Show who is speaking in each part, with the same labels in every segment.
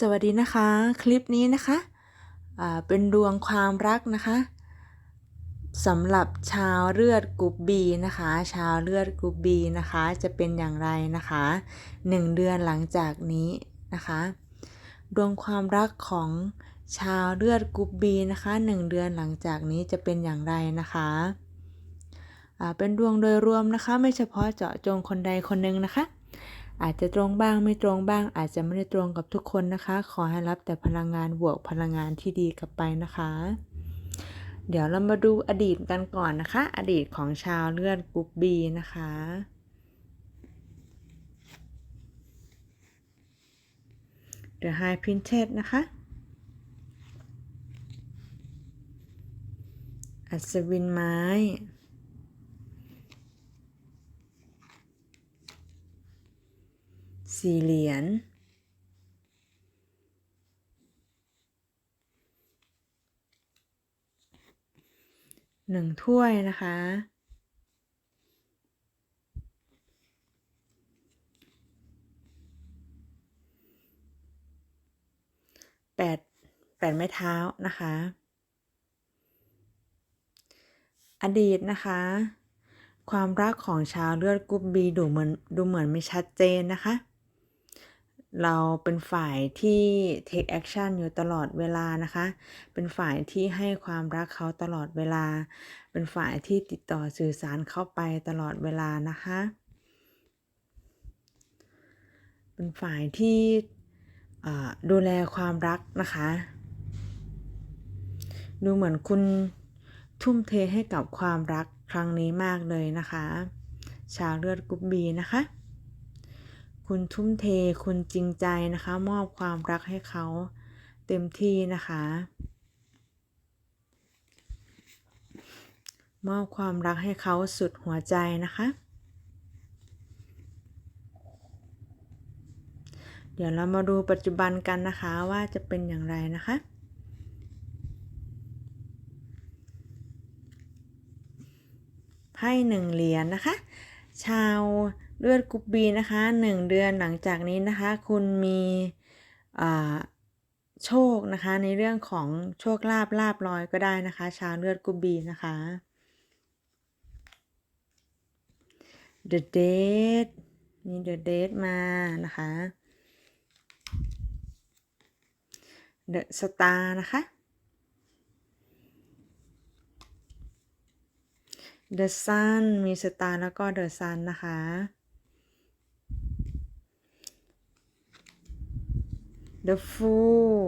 Speaker 1: สวัสดีนะคะ คลิปนี้นะคะเป็นดวงความรักนะคะสำหรับชาวเลือดกรุ๊ปบีนะคะ ชาวเลือดกรุ๊ปบีนะคะ จะเป็นอย่างไรนะคะหนึ่งเดือนหลังจากนี้นะคะ ดวงความรักของชาวเลือดกรุ๊ปบีนะคะหนึ่งเดือนหลังจากนี้จะเป็นอย่างไรนะคะเป็นดวงโดยรวมนะคะ ไม่เฉพาะเจาะจงคนใดคนหนึ่งนะคะ อาจจะตรงบ้างไม่ตรงบ้าง อาจจะไม่ได้ตรงกับทุกคนนะคะ ขอให้รับแต่พลังงานบวกพลังงานที่ดีกลับไปนะคะ เดี๋ยวเรามาดูอดีตกันก่อนนะคะ อดีตของชาวเลือดกรุ๊ปบีนะคะ The High Princess นะคะอัศวินไม้ สี่เหรียญหนึ่งถ้วยนะคะ แปดแปดไม้เท้านะคะ อดีตนะคะ ความรักของชาวเลือดกรุ๊ปบีดูเหมือนดูเหมือนไม่ชัดเจนนะคะ เราเป็นฝ่ายที่ take action อยู่ตลอดเวลานะคะ เป็นฝ่ายที่ให้ความรักเขาตลอดเวลา เป็นฝ่ายที่ติดต่อสื่อสารเข้าไปตลอดเวลานะคะ เป็นฝ่ายที่ดูแลความรักนะคะ ดูเหมือนคุณทุ่มเทให้กับความรักครั้งนี้มากเลยนะคะ ชาวเลือดกรุ๊ปบีนะคะ คุณทุ่มเท คุณจริงใจนะคะ มอบความรักให้เขาเต็มที่นะคะ มอบความรักให้เขาสุดหัวใจนะคะ เดี๋ยวเรามาดูปัจจุบันกันนะคะว่าจะเป็นอย่างไรนะคะไพ่หนึ่งเหรียญนะคะ ชาว เลือดกรุ๊ปบีนะคะหนึ่งเดือนหลังจากนี้นะคะ คุณมีโชคนะคะ ในเรื่องของโชคลาภลาบลอยก็ได้นะคะ ชาวเลือดกรุ๊ปบีนะคะ The Date มี The Date มานะคะ The Star นะคะ The Sun มี Star แล้วก็ The Sun นะคะ The Fool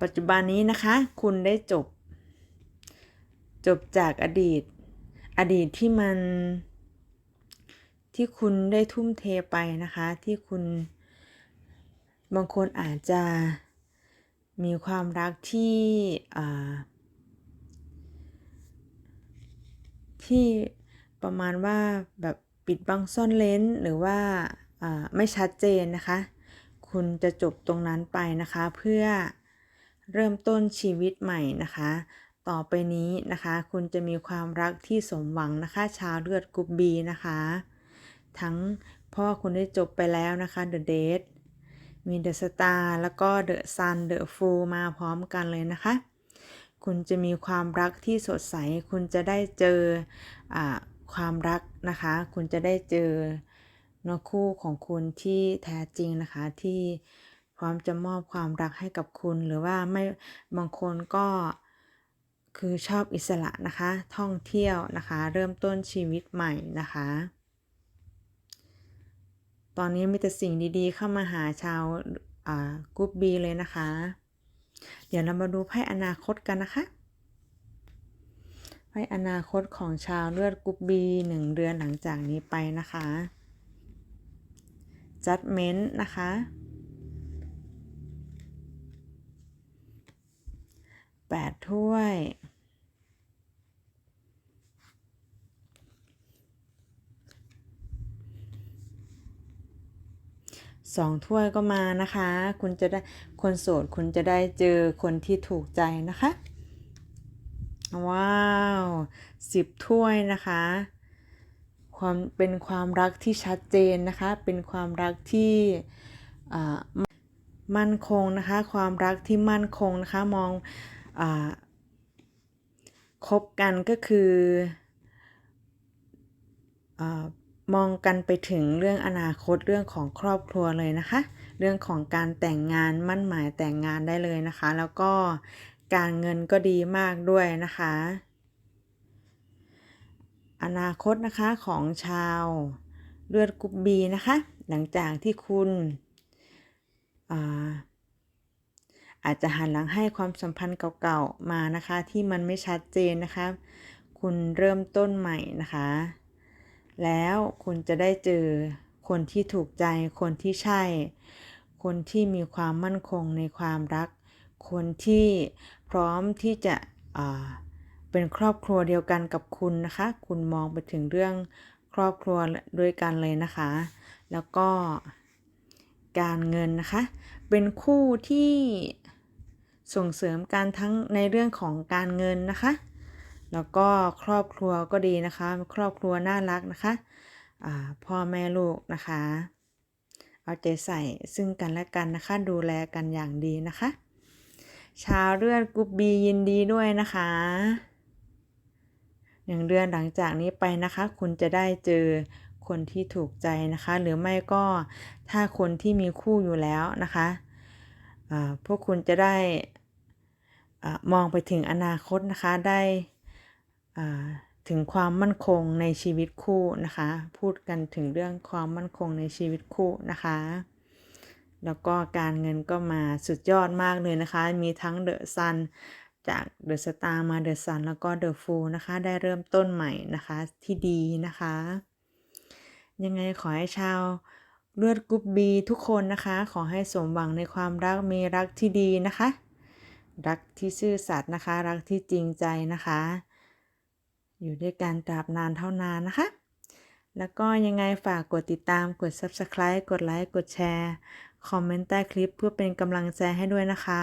Speaker 1: ปัจจุบันนี้นะคะ คุณได้จบ จบจากอดีต อดีตที่มัน ที่คุณได้ทุ่มเทไปนะคะ ที่คุณบางคนอาจจะมีความรักที่ที่ประมาณว่าแบบปิดบังซ่อนเลนหรือว่าไม่ชัดเจนนะคะ คุณจะจบตรงนั้นไปนะคะ เพื่อเริ่มต้นชีวิตใหม่นะคะ ต่อไปนี้นะคะ คุณจะมีความรักที่สมหวังนะคะ ชาวเลือดกรุ๊ปบีนะคะ ทั้งเพราะว่าคุณได้จบไปแล้วนะคะ The Date มี The Star แล้วก็ The Sun The Fool มาพร้อมกันเลยนะคะ คุณจะมีความรักที่สดใส คุณจะได้เจออความรักนะคะ คุณจะได้เจอ เนื้อคู่ของคุณที่แท้จริงนะคะที่พร้อมจะมอบความรักให้กับคุณหรือว่าไม่บางคนก็คือชอบอิสระนะคะ ท่องเที่ยวนะคะ เริ่มต้นชีวิตใหม่นะคะ ตอนนี้มีแต่สิ่งดีๆ เข้ามาหาชาวกรุ๊ปบีเลยนะคะ เดี๋ยวเรามาดูไพ่อนาคตกันนะคะไพ่อนาคตของชาวเลือดกรุ๊ปบีหนึ่งเดือนหลังจากนี้ไปนะคะ judgment นะคะ แปดถ้วย สองถ้วยก็มานะคะ คุณจะได้คนโสดคุณจะได้เจอคนที่ถูกใจนะคะ ว้าวสิบถ้วยนะคะ ความเป็นความรักที่ชัดเจนนะคะ เป็นความรักที่มั่นคงนะคะ ความรักที่มั่นคงนะคะ มองอคบกันก็คืออมองกันไปถึงเรื่องอนาคตเรื่องของครอบครัวเลยนะคะ เรื่องของการแต่งงานมั่นหมายแต่งงานได้เลยนะคะ แล้วก็การเงินก็ดีมากด้วยนะคะ อนาคตนะคะของชาวเลือดกรุ๊ปบีนะคะ หลังจากที่คุณอาอาจจะหันหลังให้ความสัมพันธ์เก่าๆมานะคะ ที่มันไม่ชัดเจนนะคะ คุณเริ่มต้นใหม่นะคะ แล้วคุณจะได้เจอคนที่ถูกใจ คนที่ใช่ คนที่มีความมั่นคงในความรัก คนที่พร้อมที่จะอ่า เป็นครอบครัวเดียวกันกับคุณนะคะ คุณมองไปถึงเรื่องครอบครัวด้วยกันเลยนะคะ แล้วก็การเงินนะคะ เป็นคู่ที่ส่งเสริมกันทั้งในเรื่องของการเงินนะคะ แล้วก็ครอบครัวก็ดีนะคะ ครอบครัวน่ารักนะคะพ่อแม่ลูกนะคะ เอาใจใส่ซึ่งกันและกันนะคะ ดูแลกันอย่างดีนะคะ ชาวเลือดกรุ๊ปบียินดีด้วยนะคะ หนึ่งเดือนหลังจากนี้ไปนะคะ คุณจะได้เจอคนที่ถูกใจนะคะ หรือไม่ก็ถ้าคนที่มีคู่อยู่แล้วนะคะะพวกคุณจะได้มองไปถึงอนาคตนะคะได้ถึงความมั่นคงในชีวิตคู่นะคะ พูดกันถึงเรื่องความมั่นคงในชีวิตคู่นะคะ แล้วก็การเงินก็มาสุดยอดมากเลยนะคะ มีทั้งเดอะซัน จากเดอะสตาร์มาเดอะซันแล้วก็เดอะฟูลนะคะ ได้เริ่มต้นใหม่นะคะ ที่ดีนะคะ ยังไงขอให้ชาวเลือดกรุ๊ปบีทุกคนนะคะ ขอให้สมหวังในความรักมีรักที่ดีนะคะ รักที่ซื่อสัตย์นะคะ รักที่จริงใจนะคะ อยู่ด้วยกันตราบนานเท่านานนะคะ แล้วก็ยังไงฝากกดติดตามกด Subscribe กดไลค์กดแชร์คอมเมนต์ใต้คลิปเพื่อเป็นกำลังใจให้ด้วยนะคะ